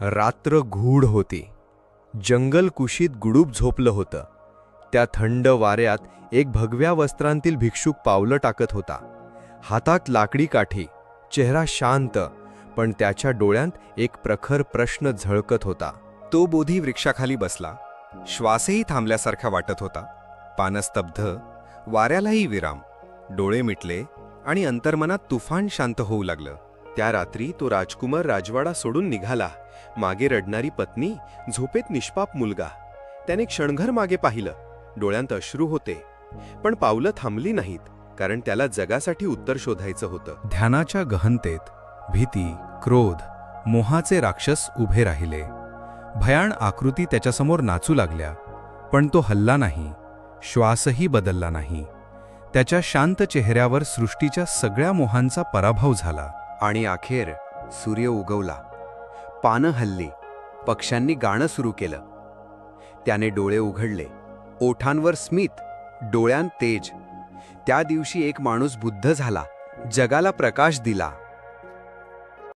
रात्र घूढ होती. जंगल कुशीत गुडूप झोपलं होतं. त्या थंड वाऱ्यात एक भगव्या वस्त्रांतील भिक्षुक पावलं टाकत होता. हातात लाकडी काठी चेहरा शांत पण त्याच्या डोळ्यांत एक प्रखर प्रश्न झळकत होता. तो बोधी वृक्षाखाली बसला. श्वासही थांबल्यासारखा वाटत होता. पानस्तब्ध वाऱ्यालाही विराम. डोळे मिटले आणि अंतर्मनात तुफान शांत होऊ लागलं. त्या रात्री तो राजकुमार राजवाडा सोडून निघाला. मागे रडणारी पत्नी झोपेत निष्पाप मुलगा. त्याने क्षणघर मागे पाहिलं. डोळ्यांत अश्रू होते. पण पावलं थांबली नाहीत कारण त्याला जगासाठी उत्तर शोधायचं होतं. ध्यानाच्या गहनतेत भीती क्रोध मोहाचे राक्षस उभे राहिले. भयाण आकृती त्याच्यासमोर नाचू लागल्या पण तो हल्ला नाही श्वासही बदलला नाही. त्याच्या शांत चेहऱ्यावर सृष्टीच्या सगळ्या मोहांचा पराभव झाला. आणि अखेर सूर्य उगवला. पानं हल्ली. पक्ष्यांनी गाणं सुरू केलं. त्याने डोळे उघडले. ओठांवर स्मित डोळ्यांत तेज. त्या दिवशी एक माणूस बुद्ध झाला. जगाला प्रकाश दिला.